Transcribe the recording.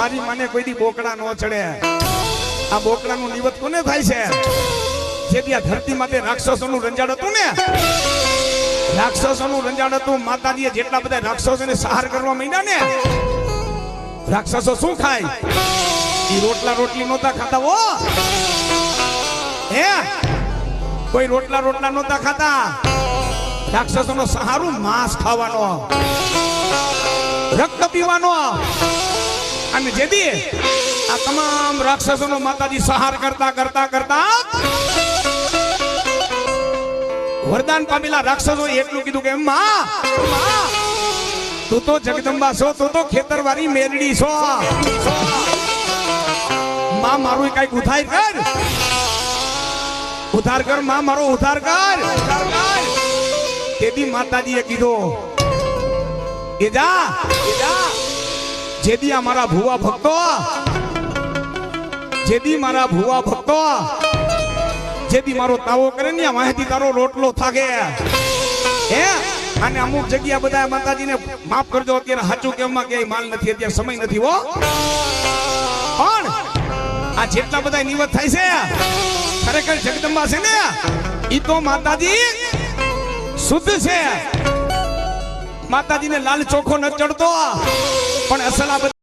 મારી મને કોઈ દી બોકડા ન ચડે. આ બોકડાનું નિવત કોને થાય છે? જેથી આ ધરતી માટે રાક્ષસોનું રંજાડ હતું ને? રાક્ષસોનું રંજાડ હતું, માતાજીએ જેટલા બધા રાક્ષસોને સહાર કરવા માંડ્યા ને, રાક્ષસો શું ખાય? એ રોટલા રોટલી નહોતા ખાતા ઓ હે? કોઈ રોટલા રોટલા નહોતા ખાતા. રાક્ષસોનો સહારું માંસ ખાવાનો. રક્ત પીવાનો. અને જેથી આ તમામ રાક્ષસોનો માતાજી સહાર કરતા કરતા કરતા વરદાન પામેલા રાક્ષસો એટલું કીધું કે માં તું તો જગદંબા છો, તું તો ખેતરવાળી મેરડી છો. માં મારું કંઈક ઉધાર કર. ઉધાર કર, માં મારો ઉધાર કર. તેથી માતાજીએ કીધું એ જા એ જા. જેદી આ મારા ભુવા ભક્તો જેદી મારા ભુવા ભક્તો જેદી મારો તાવો કરે ને માહિતી તારો રોટલો થાકે હે? અને અમુક જગ્યા બધા માતાજીને માફ કરજો, અત્યારે સાચું કેમમાં કે માલ નથી, અત્યારે સમય નથી હો. પણ આ જેટલા બધા નિવત થાય છે, ખરેખર જગદંબા છે ને, ઈ તો માતાજી શુદ્ધ છે. માતાજીને લાલ ચોખ્ખો ન ચડતો પણ અસલ આ